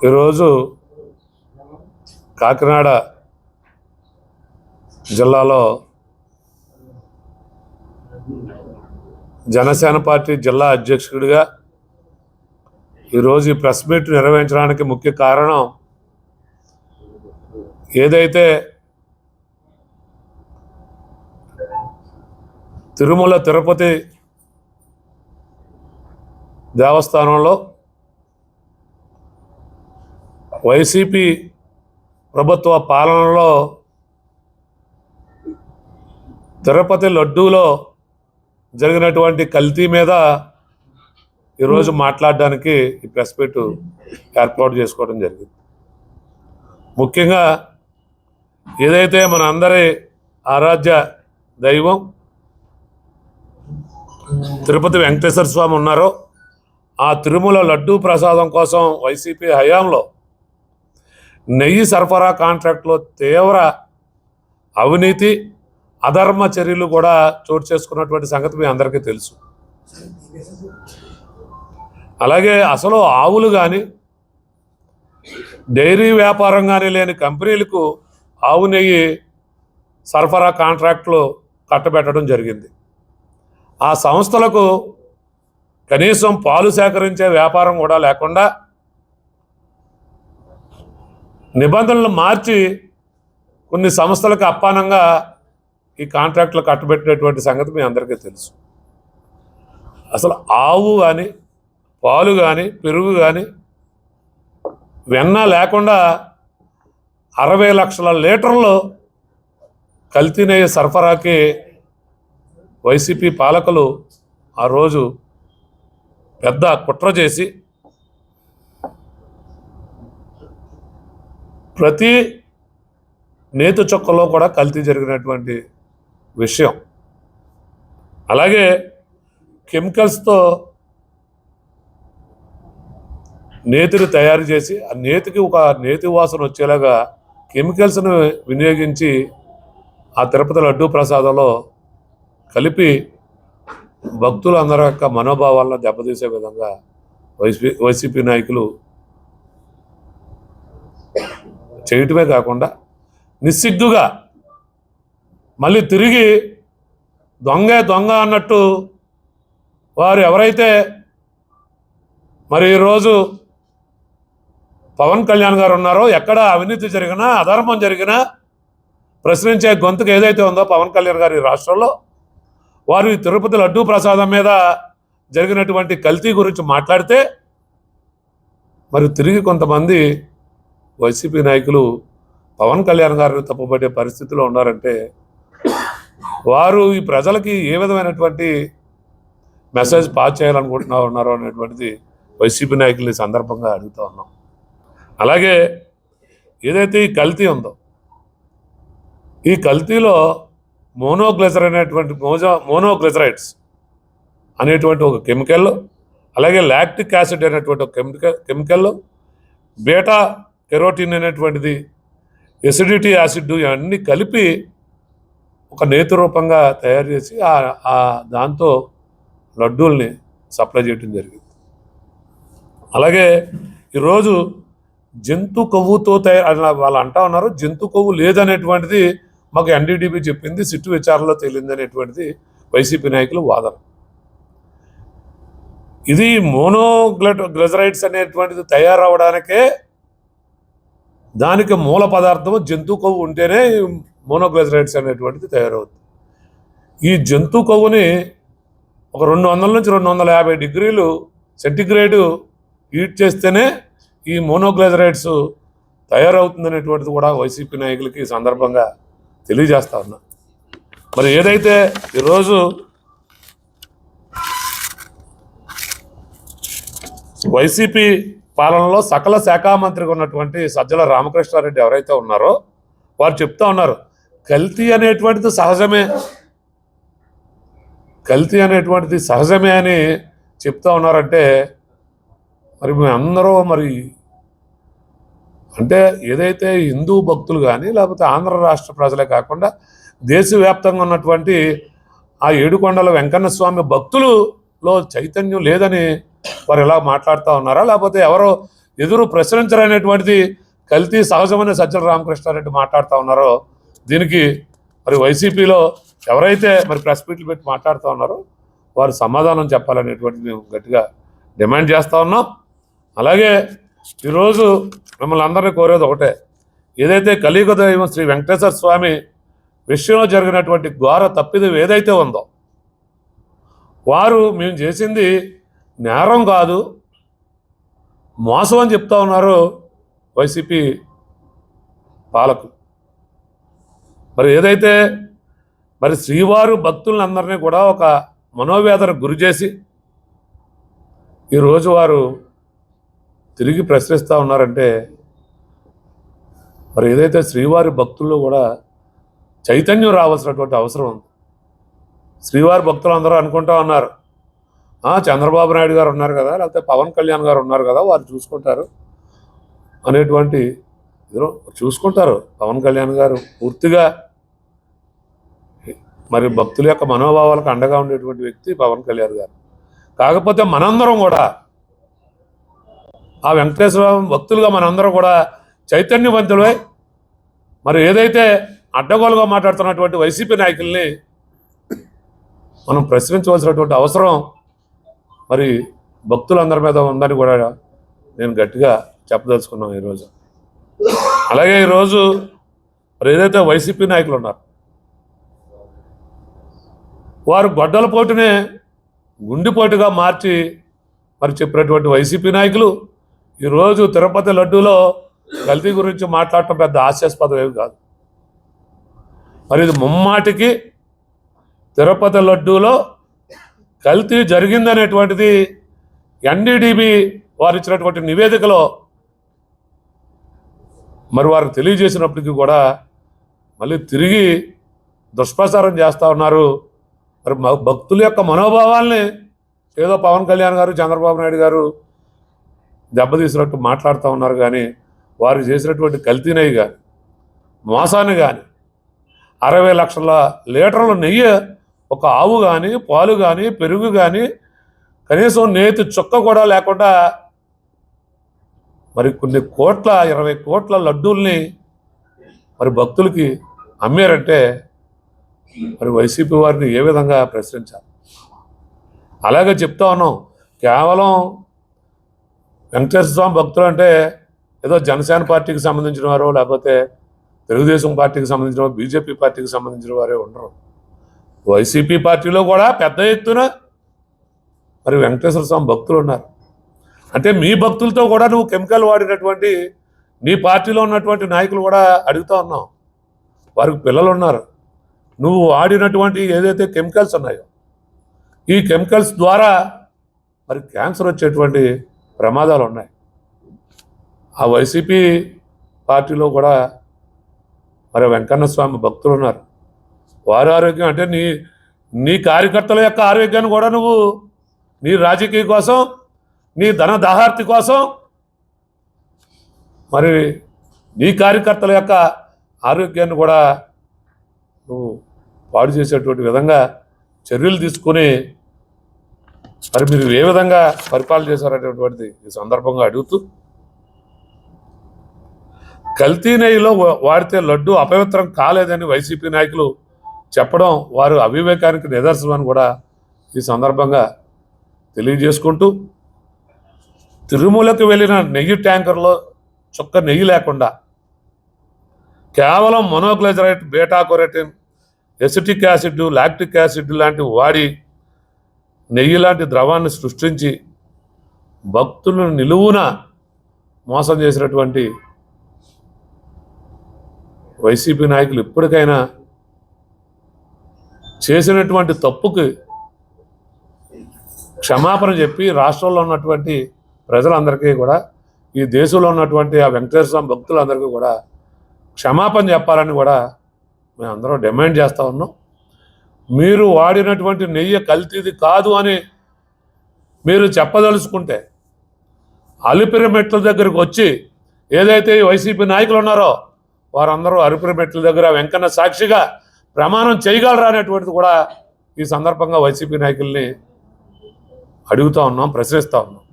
ఈరోజు కాకినాడ జిల్లాలో జనసేన పార్టీ జిల్లా అధ్యక్షుడిగా ఈరోజు ఈ ప్రెస్ మీట్ నిర్వహించడానికి ముఖ్య కారణం ఏదైతే తిరుమల తిరుపతి దేవస్థానంలో వైసీపీ ప్రభుత్వ పాలనలో తిరుపతి లడ్డూలో జరిగినటువంటి కల్తీ మీద ఈరోజు మాట్లాడడానికి ఈ ప్రెస్ మీట్ ఏర్పాటు చేసుకోవడం జరిగింది. ముఖ్యంగా ఏదైతే మన అందరి ఆరాధ్య దైవం తిరుపతి వెంకటేశ్వర స్వామి ఉన్నారో ఆ తిరుమల లడ్డూ ప్రసాదం కోసం వైసీపీ హయాంలో నెయ్యి సరఫరా కాంట్రాక్ట్లో తీవ్ర అవినీతి అధర్మ చర్యలు కూడా చోటు చేసుకున్నటువంటి సంగతి మీ అందరికీ తెలుసు. అలాగే అసలు ఆవులు కానీ డైరీ వ్యాపారం కానీ లేని కంపెనీలకు ఆవు నెయ్యి సరఫరా కాంట్రాక్టులు కట్టబెట్టడం జరిగింది. ఆ సంస్థలకు కనీసం పాలు సేకరించే వ్యాపారం కూడా లేకుండా నిబంధనలు మార్చి కొన్ని సంస్థలకు అప్పానంగా ఈ కాంట్రాక్టులు కట్టబెట్టినటువంటి సంగతి మీ అందరికీ తెలుసు. అసలు ఆవు కానీ పాలు కానీ పెరుగు కానీ వెన్న లేకుండా అరవై లక్షల లీటర్లు కల్తీనయ్య సరఫరాకి వైసీపీ పాలకులు ఆ రోజు పెద్ద కుట్ర చేసి ప్రతి నేతి చొక్కలో కూడా కల్తీ జరిగినటువంటి విషయం. అలాగే కెమికల్స్తో నేతిని తయారు చేసి ఆ నేతికి ఒక నేతి వాసన వచ్చేలాగా కెమికల్స్ను వినియోగించి ఆ తిరుపతి లడ్డూ ప్రసాదంలో కలిపి భక్తులందరి యొక్క మనోభావాలను దెబ్బతీసే విధంగా వైసీపీ వైసీపీ నాయకులు చేయటమే కాకుండా నిస్సిగ్గుగా మళ్ళీ తిరిగి దొంగే దొంగ అన్నట్టు వారు ఎవరైతే మరి ఈరోజు పవన్ కళ్యాణ్ గారు ఉన్నారో ఎక్కడ అవినీతి జరిగినా అధర్మం జరిగినా ప్రశ్నించే గొంతుకు ఏదైతే ఉందో పవన్ కళ్యాణ్ గారి రాష్ట్రంలో వారు తిరుపతి లడ్డూ ప్రసాదం మీద జరిగినటువంటి కల్తీ గురించి మాట్లాడితే మరి తిరిగి కొంతమంది వైసీపీ నాయకులు పవన్ కళ్యాణ్ గారిని తప్పుపట్టే పరిస్థితిలో ఉన్నారంటే వారు ఈ ప్రజలకి ఏ విధమైనటువంటి మెసేజ్ పాస్ చేయాలనుకుంటున్నా ఉన్నారో అనేటువంటిది వైసీపీ నాయకులు సందర్భంగా అడుగుతూ ఉన్నాం. అలాగే ఏదైతే ఈ కల్తీ ఉందో ఈ కల్తీలో మోనోగ్లెజర్ అనేటువంటి మోజా మోనోగ్లెజరైడ్స్ అనేటువంటి ఒక కెమికల్ అలాగే లాక్టిక్ యాసిడ్ అనేటువంటి ఒక కెమికల్ కెమికల్ బీటా కెరోటిన్ అనేటువంటిది ఎసిడిటీ యాసిడ్ ఇవన్నీ కలిపి ఒక నేతి రూపంగా తయారు చేసి ఆ- ఆ దాంతో లడ్డూల్ని సప్లై చేయడం జరిగింది. అలాగే ఈరోజు జంతు కొవ్వుతో తయారు వాళ్ళు అంటా ఉన్నారు జంతు కొవ్వు లేదనేటువంటిది మాకు ఎన్డీడీబీ చెప్పింది సిట్టు విచారణలో తేలింది అనేటువంటిది వైసీపీ నాయకులు వాదన. ఇది మోనోగ్లెట్ గ్లెజరైడ్స్ అనేటువంటిది తయారవడానికే దానికి మూల పదార్థం జంతు కొవ్వు ఉంటేనే మోనోగ్లైజరైడ్స్ అనేటువంటిది తయారవుతుంది. ఈ జంతు కొవ్వుని ఒక రెండు వందల నుంచి రెండు వందల యాభై డిగ్రీలు సెంటిగ్రేడు హీట్ చేస్తేనే ఈ మోనోగ్లెజరైడ్స్ తయారవుతుందనేటువంటిది కూడా వైసీపీ నాయకులకి సందర్భంగా తెలియజేస్తా ఉన్నా. మరి ఏదైతే ఈరోజు వైసీపీ పాలనలో సకల శాఖ మంత్రిగా ఉన్నటువంటి సజ్జల రామకృష్ణారెడ్డి ఎవరైతే ఉన్నారో వారు చెప్తా ఉన్నారు కల్తీ అనేటువంటిది సహజమే. కల్తీ అనేటువంటిది సహజమే అని చెప్తా ఉన్నారంటే మరి మేము అందరూ మరి అంటే ఏదైతే హిందూ భక్తులు కానీ లేకపోతే ఆంధ్ర రాష్ట్ర ప్రజలే కాకుండా దేశవ్యాప్తంగా ఉన్నటువంటి ఆ ఏడుకొండల వెంకన్న స్వామి భక్తులు లో చైతన్యం లేదని వారు ఎలా మాట్లాడుతూ ఉన్నారా? లేకపోతే ఎవరో ఎదురు ప్రశ్నించరనేటువంటిది కల్తీ సహజమని సజ్జల రామకృష్ణారెడ్డి మాట్లాడుతూ ఉన్నారో? దీనికి మరి వైసీపీలో ఎవరైతే మరి ప్రెస్ మీట్లు పెట్టి మాట్లాడుతూ ఉన్నారో వారు సమాధానం చెప్పాలనేటువంటిది మేము గట్టిగా డిమాండ్ చేస్తూ ఉన్నాం. అలాగే ఈరోజు మిమ్మల్ని అందరినీ కోరేది ఒకటే. ఏదైతే కలియుగ దైవం శ్రీ వెంకటేశ్వర స్వామి విషయంలో జరిగినటువంటి ఘోర తప్పిదం ఏదైతే ఉందో వారు మేము చేసింది నేరం కాదు. మోసం అని చెప్తా ఉన్నారు వైసీపీ పాలకులు. మరి ఏదైతే మరి శ్రీవారు భక్తులందరినీ కూడా ఒక మనోవేదనకు గురి చేసి ఈరోజు వారు తిరిగి ప్రశ్నిస్తూ ఉన్నారంటే మరి ఏదైతే శ్రీవారి భక్తుల్లో కూడా చైతన్యం రావాల్సినటువంటి అవసరం ఉంది. శ్రీవారి భక్తులు అందరూ అనుకుంటా ఉన్నారు. చంద్రబాబు నాయుడు గారు ఉన్నారు కదా లేకపోతే పవన్ కళ్యాణ్ గారు ఉన్నారు కదా వారు చూసుకుంటారు అనేటువంటి చూసుకుంటారు. పవన్ కళ్యాణ్ గారు పూర్తిగా మరి భక్తుల యొక్క మనోభావాలకు అండగా ఉండేటువంటి వ్యక్తి పవన్ కళ్యాణ్ గారు. కాకపోతే మనందరం కూడా ఆ వెంకటేశ్వర భక్తులుగా మనందరం కూడా చైతన్యవంతులై మరి ఏదైతే అడ్డగోలుగా మాట్లాడుతున్నటువంటి వైసీపీ నాయకుల్ని మనం ప్రశ్నించవలసినటువంటి అవసరం మరి భక్తులందరి మీద ఉందని కూడా నేను గట్టిగా చెప్పదలుచుకున్నాను ఈరోజు. అలాగే ఈరోజు మరి ఏదైతే వైసీపీ నాయకులు ఉన్నారు వారు గొడ్డల పోటునే గుండెపోటుగా మార్చి మరి చెప్పినటువంటి వైసీపీ నాయకులు ఈరోజు తిరుపతి లడ్డూలో కల్తీ గురించి మాట్లాడటం పెద్ద హాస్యాస్పదం ఏమి కాదు. మరి ఇది ముమ్మాటికి తిరుపతి లడ్డూలో కల్తీ జరిగిందనేటువంటిది ఎన్డీడీబీ వారు ఇచ్చినటువంటి నివేదికలో మరి వారు తెలియజేసినప్పటికీ కూడా మళ్ళీ తిరిగి దుష్ప్రచారం చేస్తూ ఉన్నారు. మరి భక్తుల యొక్క మనోభావాల్ని ఏదో పవన్ కళ్యాణ్ గారు చంద్రబాబు నాయుడు గారు దెబ్బతీసినట్టు మాట్లాడుతూ ఉన్నారు కానీ వారు చేసినటువంటి కల్తీనవి కానీ మోసాన్ని కానీ అరవై లక్షల లీటర్ల నెయ్యి ఒక ఆవు కానీ పాలు కానీ పెరుగు కానీ కనీసం నేతి చుక్క కూడా లేకుండా మరి కొన్ని కోట్ల ఇరవై కోట్ల లడ్డూల్ని మరి భక్తులకి అమ్మారంటే మరి వైసీపీ వారిని ఏ విధంగా ప్రశ్నించాలి? అలాగే చెప్తా ఉన్నాం కేవలం వెంకటేశ్వర స్వామి భక్తులు అంటే ఏదో జనసేన పార్టీకి సంబంధించిన వారు లేకపోతే తెలుగుదేశం పార్టీకి సంబంధించిన వారు బీజేపీ పార్టీకి సంబంధించిన వారే ఉండరు. వైసీపీ పార్టీలో కూడా పెద్ద ఎత్తున మరి వెంకటేశ్వర స్వామి భక్తులు ఉన్నారు. అంటే మీ భక్తులతో కూడా నువ్వు కెమికల్ వాడినటువంటి నీ పార్టీలో ఉన్నటువంటి నాయకులు కూడా అడుగుతూ ఉన్నావు. వారికి పిల్లలు ఉన్నారు. నువ్వు వాడినటువంటి ఏదైతే కెమికల్స్ ఉన్నాయో ఈ కెమికల్స్ ద్వారా మరి క్యాన్సర్ వచ్చేటువంటి ప్రమాదాలు ఉన్నాయి. ఆ వైసీపీ పార్టీలో కూడా మరి వెంకన్న స్వామి భక్తులు ఉన్నారు. వారి ఆరోగ్యం అంటే నీ నీ కార్యకర్తల యొక్క ఆరోగ్యాన్ని కూడా నువ్వు నీ రాజకీయ కోసం నీ ధన దాహార్తి కోసం మరి నీ కార్యకర్తల యొక్క ఆరోగ్యాన్ని కూడా నువ్వు పాడు చేసేటువంటి విధంగా చర్యలు తీసుకుని మరి మీరు ఏ విధంగా పరిపాలన చేశారనేటువంటిది ఈ సందర్భంగా అడుగుతూ కల్తీ నెయ్యిలో వాడితే లడ్డు అపవిత్రం కాలేదని వైసీపీ నాయకులు చెప్పడం వారు అవివేకానికి నిదర్శనం అని కూడా ఈ సందర్భంగా తెలియజేసుకుంటూ తిరుమలకు వెళ్ళిన నెయ్యి ట్యాంకర్లో చుక్క నెయ్యి లేకుండా కేవలం monoglyceride beta carotene acetic acid lactic acid లాంటివి వాడి నెయ్యి లాంటి ద్రవాన్ని సృష్టించి భక్తులను నిలువున మోసం చేసినటువంటి వైసీపీ నాయకులు ఇప్పటికైనా చేసినటువంటి తప్పుకి క్షమాపణ చెప్పి రాష్ట్రంలో ఉన్నటువంటి ప్రజలందరికీ కూడా ఈ దేశంలో ఉన్నటువంటి ఆ వెంకటేశ్వర స్వామి భక్తులందరికీ కూడా క్షమాపణ చెప్పాలని కూడా మేము డిమాండ్ చేస్తూ ఉన్నాం. మీరు వాడినటువంటి నెయ్యి కల్తీది కాదు అని మీరు చెప్పదలుచుకుంటే అలిపిరి మెట్ల దగ్గరికి వచ్చి ఏదైతే వైసీపీ నాయకులు ఉన్నారో వారందరూ అలిపిరి మెట్ల దగ్గర వెంకన్న సాక్షిగా ప్రమాణం చేయగలరా అనేటువంటిది కూడా ఈ సందర్భంగా వైసీపీ నాయకుల్ని అడుగుతా ఉన్నాం ప్రశ్నిస్తూ ఉన్నాం.